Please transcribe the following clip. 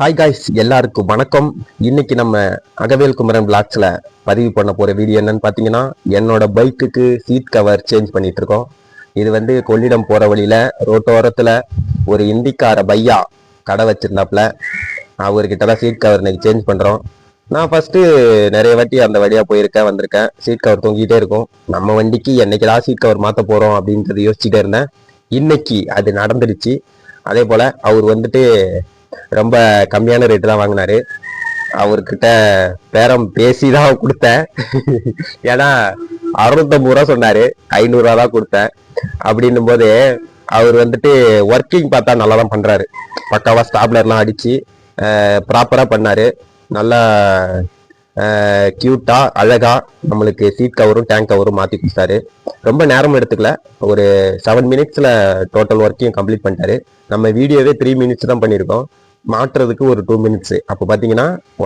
Hi guys எல்லாருக்கும் வணக்கம். இன்னைக்கு நம்ம அகவேல் குமரன் பிளாக்ஸ்ல பதிவு பண்ண போற வீடியோ என்னன்னு பாத்தீங்கன்னா என்னோட பைக்குக்கு சீட் கவர் சேஞ்ச் பண்ணிட்டு இருக்கோம். இது வந்து கொள்ளிடம் போற வழியில ரோட்டோரத்துல ஒரு இந்திக்கார பையா கடை வச்சிருந்தாப்புல. அவர்கிட்ட தான் சீட் கவர் இன்னைக்கு சேஞ்ச் பண்றோம். நான் ஃபர்ஸ்ட் நிறைய வாட்டி அந்த வழியா போயிருக்கேன் வந்திருக்கேன். சீட் கவர் தூங்கிட்டே இருக்கும். நம்ம வண்டிக்கு என்னைக்குதான் சீட் கவர் மாத்த போறோம் அப்படின்றத யோசிச்சுட்டே இருந்தேன். இன்னைக்கு அது நடந்துருச்சு அதே போல அவர் வந்துட்டு ரொம்ப கம்மியான ரேட்டு தான் வாங்கினாரு. அவர்கிட்ட பேரம் பேசி தான் கொடுத்தேன். ஏன்னா அறுநூத்தம்பது ரூபா சொன்னாரு. ஐநூறுரூவா தான் கொடுத்தேன். அப்படின்னும் போது அவர் வந்துட்டு ஒர்க்கிங் பார்த்தா நல்லா தான் பண்ணுறாரு பக்காவாக ஸ்டாப்லர்லாம் அடித்து ப்ராப்பராக பண்ணார். நல்லா க்யூட்டாக அழகா நம்மளுக்கு சீட் கவரும் டேங்க் கவரும் மாற்றி கொடுத்தாரு. ரொம்ப நேரம் எடுத்துக்கல. ஒரு செவன் மினிட்ஸ்ல டோட்டல் ஒர்க்கையும் கம்ப்ளீட் பண்ணிட்டாரு. நம்ம வீடியோவே த்ரீ மினிட்ஸ் தான் பண்ணியிருக்கோம். மாற்றுறதுக்கு ஒரு டூ மினிட்ஸ் அப்போ பார்த்தீங்கன்னா